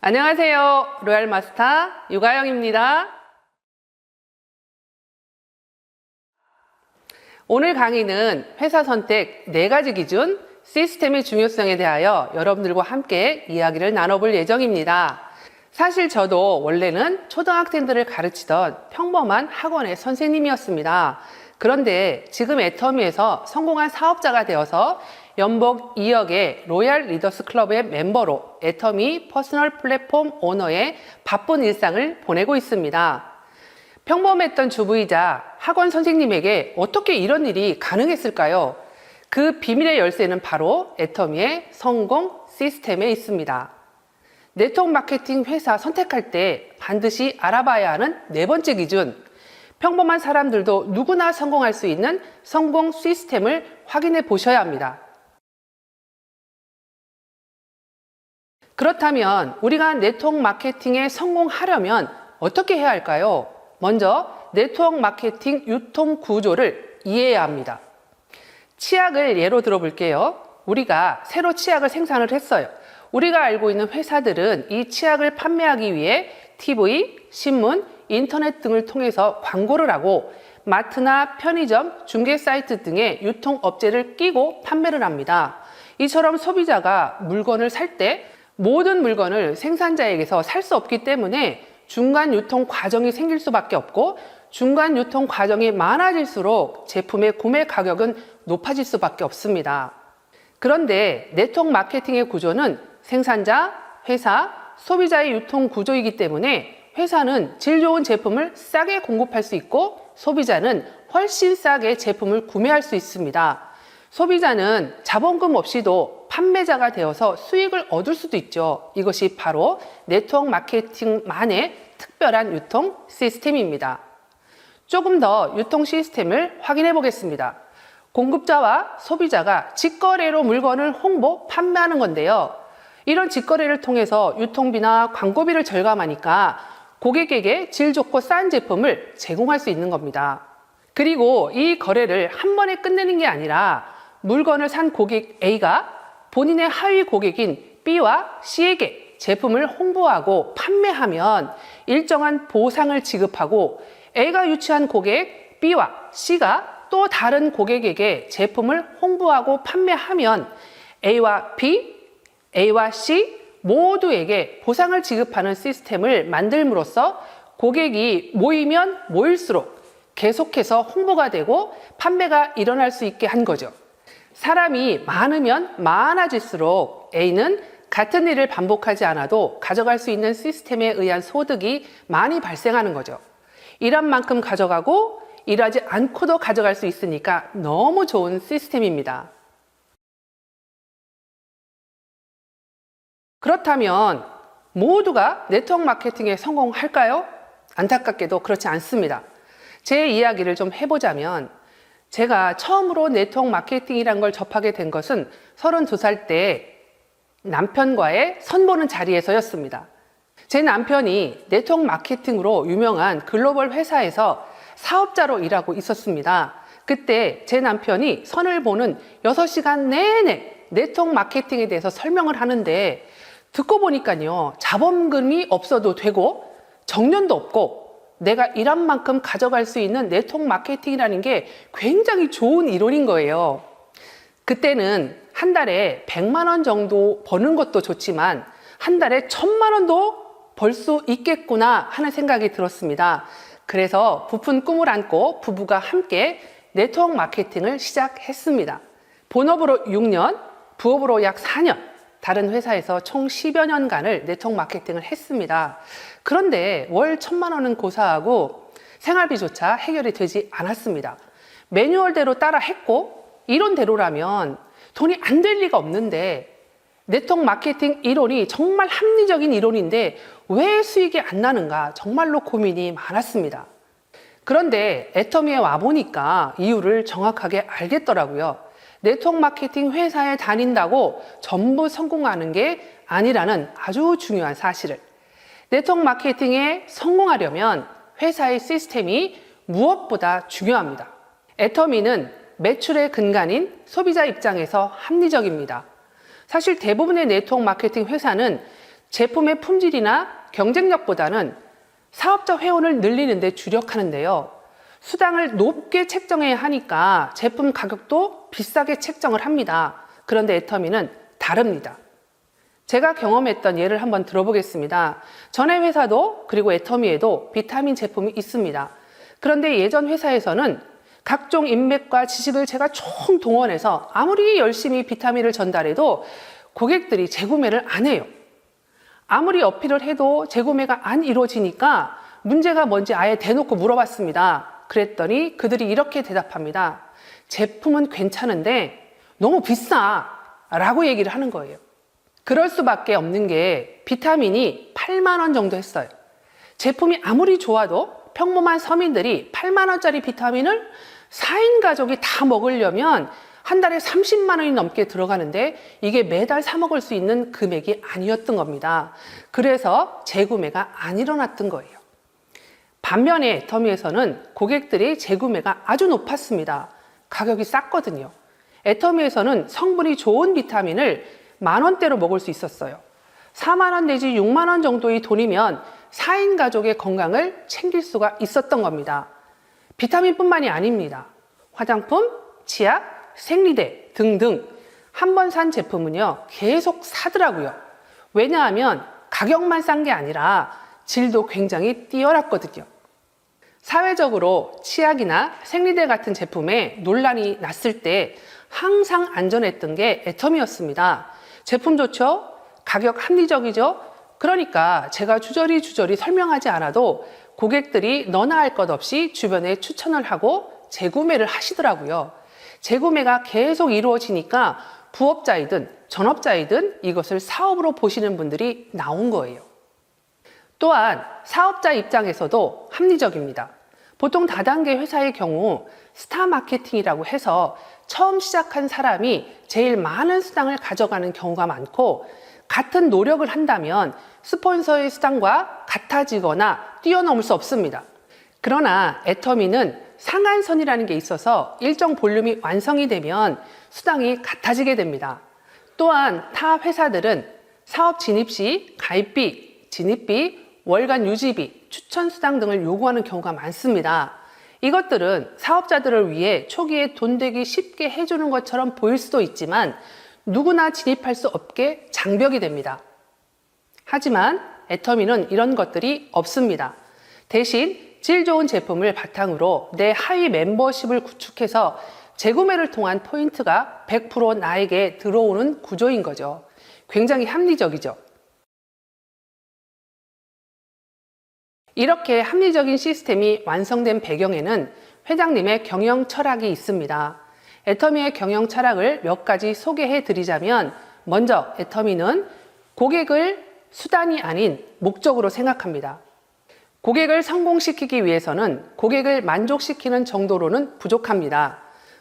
안녕하세요. 로얄 마스터 유가영입니다. 오늘 강의는 회사 선택 4가지 기준 시스템의 중요성에 대하여 여러분들과 함께 이야기를 나눠볼 예정입니다. 사실 저도 원래는 초등학생들을 가르치던 평범한 학원의 선생님이었습니다. 그런데 지금 애터미에서 성공한 사업자가 되어서 연봉 2억의 로얄 리더스 클럽의 멤버로 애터미 퍼스널 플랫폼 오너의 바쁜 일상을 보내고 있습니다. 평범했던 주부이자 학원 선생님에게 어떻게 이런 일이 가능했을까요? 그 비밀의 열쇠는 바로 애터미의 성공 시스템에 있습니다. 네트워크 마케팅 회사 선택할 때 반드시 알아봐야 하는 네 번째 기준. 평범한 사람들도 누구나 성공할 수 있는 성공 시스템을 확인해 보셔야 합니다. 그렇다면 우리가 네트워크 마케팅에 성공하려면 어떻게 해야 할까요? 먼저 네트워크 마케팅 유통 구조를 이해해야 합니다. 치약을 예로 들어볼게요. 우리가 새로 치약을 생산을 했어요. 우리가 알고 있는 회사들은 이 치약을 판매하기 위해 TV, 신문, 인터넷 등을 통해서 광고를 하고 마트나 편의점, 중개 사이트 등의 유통업체를 끼고 판매를 합니다. 이처럼 소비자가 물건을 살 때 모든 물건을 생산자에게서 살 수 없기 때문에 중간 유통 과정이 생길 수밖에 없고 중간 유통 과정이 많아질수록 제품의 구매 가격은 높아질 수밖에 없습니다. 그런데 네트워크 마케팅의 구조는 생산자, 회사, 소비자의 유통 구조이기 때문에 회사는 질 좋은 제품을 싸게 공급할 수 있고 소비자는 훨씬 싸게 제품을 구매할 수 있습니다. 소비자는 자본금 없이도 판매자가 되어서 수익을 얻을 수도 있죠. 이것이 바로 네트워크 마케팅만의 특별한 유통 시스템입니다. 조금 더 유통 시스템을 확인해 보겠습니다. 공급자와 소비자가 직거래로 물건을 홍보, 판매하는 건데요. 이런 직거래를 통해서 유통비나 광고비를 절감하니까 고객에게 질 좋고 싼 제품을 제공할 수 있는 겁니다. 그리고 이 거래를 한 번에 끝내는 게 아니라 물건을 산 고객 A가 본인의 하위 고객인 B와 C에게 제품을 홍보하고 판매하면 일정한 보상을 지급하고 A가 유치한 고객 B와 C가 또 다른 고객에게 제품을 홍보하고 판매하면 A와 B, A와 C 모두에게 보상을 지급하는 시스템을 만들므로써 고객이 모이면 모일수록 계속해서 홍보가 되고 판매가 일어날 수 있게 한 거죠. 사람이 많으면 많아질수록 A는 같은 일을 반복하지 않아도 가져갈 수 있는 시스템에 의한 소득이 많이 발생하는 거죠. 일한 만큼 가져가고 일하지 않고도 가져갈 수 있으니까 너무 좋은 시스템입니다. 그렇다면 모두가 네트워크 마케팅에 성공할까요? 안타깝게도 그렇지 않습니다. 제 이야기를 좀 해보자면 제가 처음으로 네트워크 마케팅이란 걸 접하게 된 것은 32살 때 남편과의 선보는 자리에서였습니다. 제 남편이 네트워크 마케팅으로 유명한 글로벌 회사에서 사업자로 일하고 있었습니다. 그때 제 남편이 선을 보는 6시간 내내 네트워크 마케팅에 대해서 설명을 하는데 듣고 보니까요, 자본금이 없어도 되고 정년도 없고 내가 일한 만큼 가져갈 수 있는 네트워크 마케팅이라는 게 굉장히 좋은 이론인 거예요. 그때는 한 달에 100만 원 정도 버는 것도 좋지만 한 달에 1000만 원도 벌 수 있겠구나 하는 생각이 들었습니다. 그래서 부푼 꿈을 안고 부부가 함께 네트워크 마케팅을 시작했습니다. 본업으로 6년, 부업으로 약 4년, 다른 회사에서 총 10여 년간을 네트워크 마케팅을 했습니다. 그런데 월 천만 원은 고사하고 생활비조차 해결이 되지 않았습니다. 매뉴얼대로 따라 했고 이론대로라면 돈이 안 될 리가 없는데 네트워크 마케팅 이론이 정말 합리적인 이론인데 왜 수익이 안 나는가 정말로 고민이 많았습니다. 그런데 애터미에 와보니까 이유를 정확하게 알겠더라고요. 네트워크 마케팅 회사에 다닌다고 전부 성공하는 게 아니라는 아주 중요한 사실을. 네트워크 마케팅에 성공하려면 회사의 시스템이 무엇보다 중요합니다. 애터미는 매출의 근간인 소비자 입장에서 합리적입니다. 사실 대부분의 네트워크 마케팅 회사는 제품의 품질이나 경쟁력보다는 사업자 회원을 늘리는 데 주력하는데요. 수당을 높게 책정해야 하니까 제품 가격도 비싸게 책정을 합니다. 그런데 애터미는 다릅니다. 제가 경험했던 예를 한번 들어보겠습니다. 전에 회사도 그리고 애터미에도 비타민 제품이 있습니다. 그런데 예전 회사에서는 각종 인맥과 지식을 제가 총 동원해서 아무리 열심히 비타민을 전달해도 고객들이 재구매를 안 해요. 아무리 어필을 해도 재구매가 안 이루어지니까 문제가 뭔지 아예 대놓고 물어봤습니다. 그랬더니 그들이 이렇게 대답합니다. 제품은 괜찮은데 너무 비싸. 라고 얘기를 하는 거예요. 그럴 수밖에 없는 게 비타민이 8만원 정도 했어요. 제품이 아무리 좋아도 평범한 서민들이 8만원짜리 비타민을 4인 가족이 다 먹으려면 한 달에 30만 원이 넘게 들어가는데 이게 매달 사 먹을 수 있는 금액이 아니었던 겁니다. 그래서 재구매가 안 일어났던 거예요. 반면에 애터미에서는 고객들의 재구매가 아주 높았습니다. 가격이 쌌거든요. 애터미에서는 성분이 좋은 비타민을 만 원대로 먹을 수 있었어요. 4만 원 내지 6만 원 정도의 돈이면 4인 가족의 건강을 챙길 수가 있었던 겁니다. 비타민뿐만이 아닙니다. 화장품, 치약, 생리대 등등 한 번 산 제품은요 계속 사더라고요. 왜냐하면 가격만 싼 게 아니라 질도 굉장히 뛰어났거든요. 사회적으로 치약이나 생리대 같은 제품에 논란이 났을 때 항상 안전했던 게 애텀이었습니다. 제품 좋죠? 가격 합리적이죠? 그러니까 제가 주저리 주저리 설명하지 않아도 고객들이 너나 할 것 없이 주변에 추천을 하고 재구매를 하시더라고요. 재구매가 계속 이루어지니까 부업자이든 전업자이든 이것을 사업으로 보시는 분들이 나온 거예요. 또한 사업자 입장에서도 합리적입니다. 보통 다단계 회사의 경우 스타 마케팅이라고 해서 처음 시작한 사람이 제일 많은 수당을 가져가는 경우가 많고 같은 노력을 한다면 스폰서의 수당과 같아지거나 뛰어넘을 수 없습니다. 그러나 애터미는 상한선이라는 게 있어서 일정 볼륨이 완성이 되면 수당이 같아지게 됩니다. 또한 타 회사들은 사업 진입 시 가입비, 진입비, 월간 유지비, 추천 수당 등을 요구하는 경우가 많습니다. 이것들은 사업자들을 위해 초기에 돈 되기 쉽게 해주는 것처럼 보일 수도 있지만 누구나 진입할 수 없게 장벽이 됩니다. 하지만 애터미는 이런 것들이 없습니다. 대신 질 좋은 제품을 바탕으로 내 하위 멤버십을 구축해서 재구매를 통한 포인트가 100% 나에게 들어오는 구조인 거죠. 굉장히 합리적이죠. 이렇게 합리적인 시스템이 완성된 배경에는 회장님의 경영 철학이 있습니다. 애터미의 경영 철학을 몇 가지 소개해 드리자면 먼저 애터미는 고객을 수단이 아닌 목적으로 생각합니다. 고객을 성공시키기 위해서는 고객을 만족시키는 정도로는 부족합니다.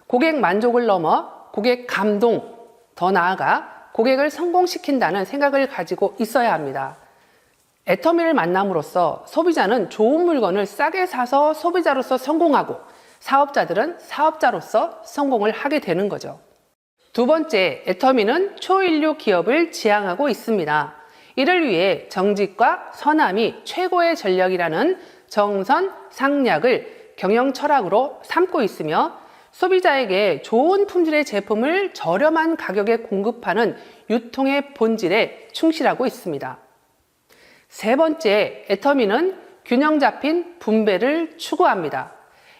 고객 만족을 넘어 고객 감동, 더 나아가 고객을 성공시킨다는 생각을 가지고 있어야 합니다. 애터미를 만남으로써 소비자는 좋은 물건을 싸게 사서 소비자로서 성공하고 사업자들은 사업자로서 성공을 하게 되는 거죠. 두 번째, 애터미는 초인류 기업을 지향하고 있습니다. 이를 위해 정직과 선함이 최고의 전략이라는 정선, 상략을 경영 철학으로 삼고 있으며 소비자에게 좋은 품질의 제품을 저렴한 가격에 공급하는 유통의 본질에 충실하고 있습니다. 세 번째, 애터미는 균형 잡힌 분배를 추구합니다.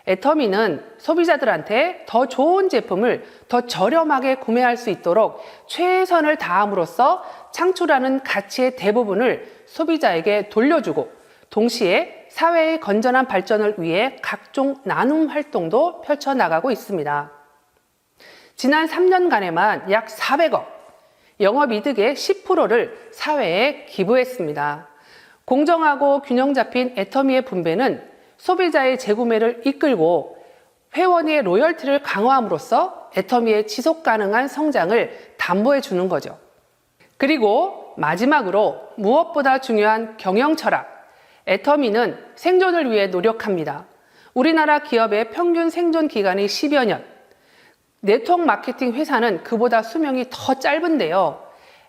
애터미는 소비자들한테 더 좋은 제품을 더 저렴하게 구매할 수 있도록 최선을 다함으로써 창출하는 가치의 대부분을 소비자에게 돌려주고 동시에 사회의 건전한 발전을 위해 각종 나눔 활동도 펼쳐나가고 있습니다. 지난 3년간에만 약 400억, 영업이득의 10%를 사회에 기부했습니다. 공정하고 균형 잡힌 애터미의 분배는 소비자의 재구매를 이끌고 회원의 로열티를 강화함으로써 애터미의 지속 가능한 성장을 담보해 주는 거죠. 그리고 마지막으로 무엇보다 중요한 경영 철학. 애터미는 생존을 위해 노력합니다. 우리나라 기업의 평균 생존 기간이 10여 년. 네트워크 마케팅 회사는 그보다 수명이 더 짧은데요.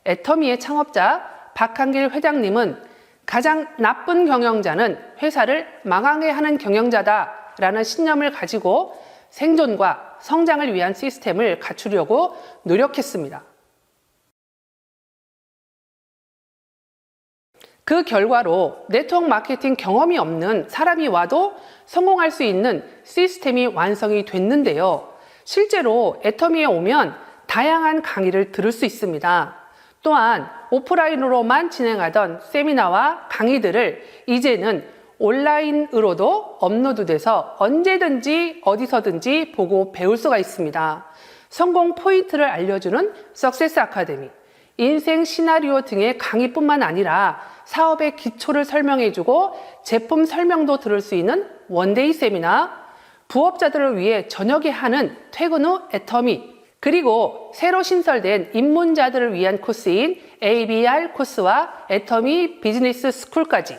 애터미의 창업자 박한길 회장님은 가장 나쁜 경영자는 회사를 망하게 하는 경영자다라는 신념을 가지고 생존과 성장을 위한 시스템을 갖추려고 노력했습니다. 그 결과로 네트워크 마케팅 경험이 없는 사람이 와도 성공할 수 있는 시스템이 완성이 됐는데요. 실제로 애터미에 오면 다양한 강의를 들을 수 있습니다. 또한 오프라인으로만 진행하던 세미나와 강의들을 이제는 온라인으로도 업로드돼서 언제든지 어디서든지 보고 배울 수가 있습니다. 성공 포인트를 알려주는 석세스 아카데미, 인생 시나리오 등의 강의뿐만 아니라 사업의 기초를 설명해주고 제품 설명도 들을 수 있는 원데이 세미나, 부업자들을 위해 저녁에 하는 퇴근 후 애터미, 그리고 새로 신설된 입문자들을 위한 코스인 ABR 코스와 애터미 비즈니스 스쿨까지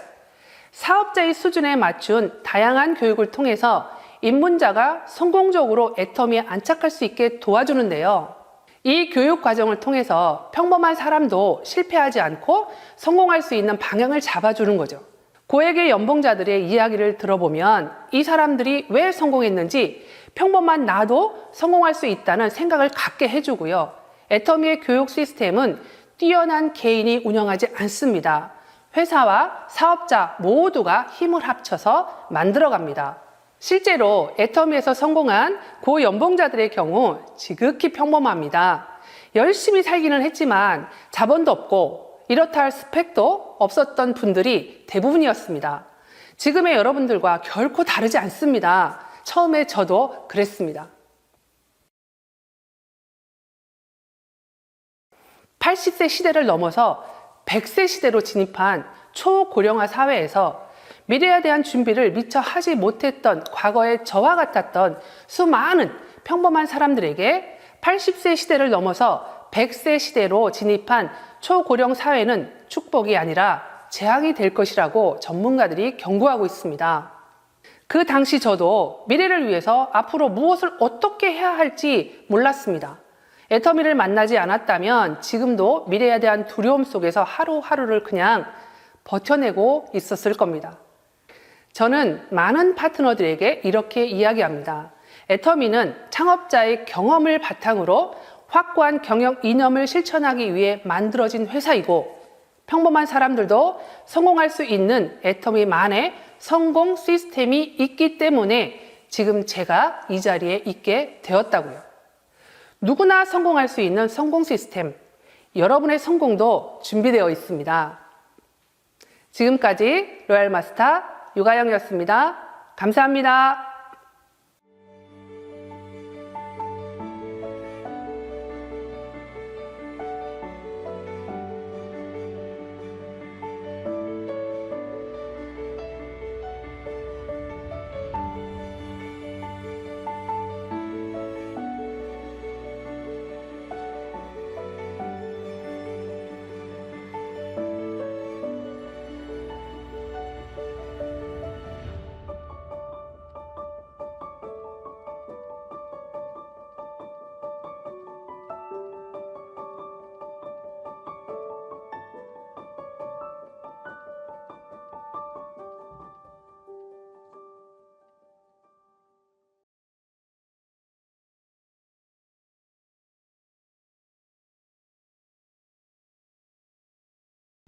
사업자의 수준에 맞춘 다양한 교육을 통해서 입문자가 성공적으로 애터미에 안착할 수 있게 도와주는데요. 이 교육 과정을 통해서 평범한 사람도 실패하지 않고 성공할 수 있는 방향을 잡아주는 거죠. 고액의 연봉자들의 이야기를 들어보면 이 사람들이 왜 성공했는지 평범한 나도 성공할 수 있다는 생각을 갖게 해주고요. 애터미의 교육 시스템은 뛰어난 개인이 운영하지 않습니다. 회사와 사업자 모두가 힘을 합쳐서 만들어갑니다. 실제로 애터미에서 성공한 고연봉자들의 경우 지극히 평범합니다. 열심히 살기는 했지만 자본도 없고 이렇다 할 스펙도 없었던 분들이 대부분이었습니다. 지금의 여러분들과 결코 다르지 않습니다. 처음에 저도 그랬습니다. 80세 시대를 넘어서 100세 시대로 진입한 초고령화 사회에서 미래에 대한 준비를 미처 하지 못했던 과거의 저와 같았던 수많은 평범한 사람들에게 80세 시대를 넘어서 100세 시대로 진입한 초고령 사회는 축복이 아니라 재앙이 될 것이라고 전문가들이 경고하고 있습니다. 그 당시 저도 미래를 위해서 앞으로 무엇을 어떻게 해야 할지 몰랐습니다. 애터미를 만나지 않았다면 지금도 미래에 대한 두려움 속에서 하루하루를 그냥 버텨내고 있었을 겁니다. 저는 많은 파트너들에게 이렇게 이야기합니다. 애터미는 창업자의 경험을 바탕으로 확고한 경영 이념을 실천하기 위해 만들어진 회사이고 평범한 사람들도 성공할 수 있는 애터미만의 성공 시스템이 있기 때문에 지금 제가 이 자리에 있게 되었다고요. 누구나 성공할 수 있는 성공 시스템, 여러분의 성공도 준비되어 있습니다. 지금까지 로얄 마스터 유가영이었습니다. 감사합니다.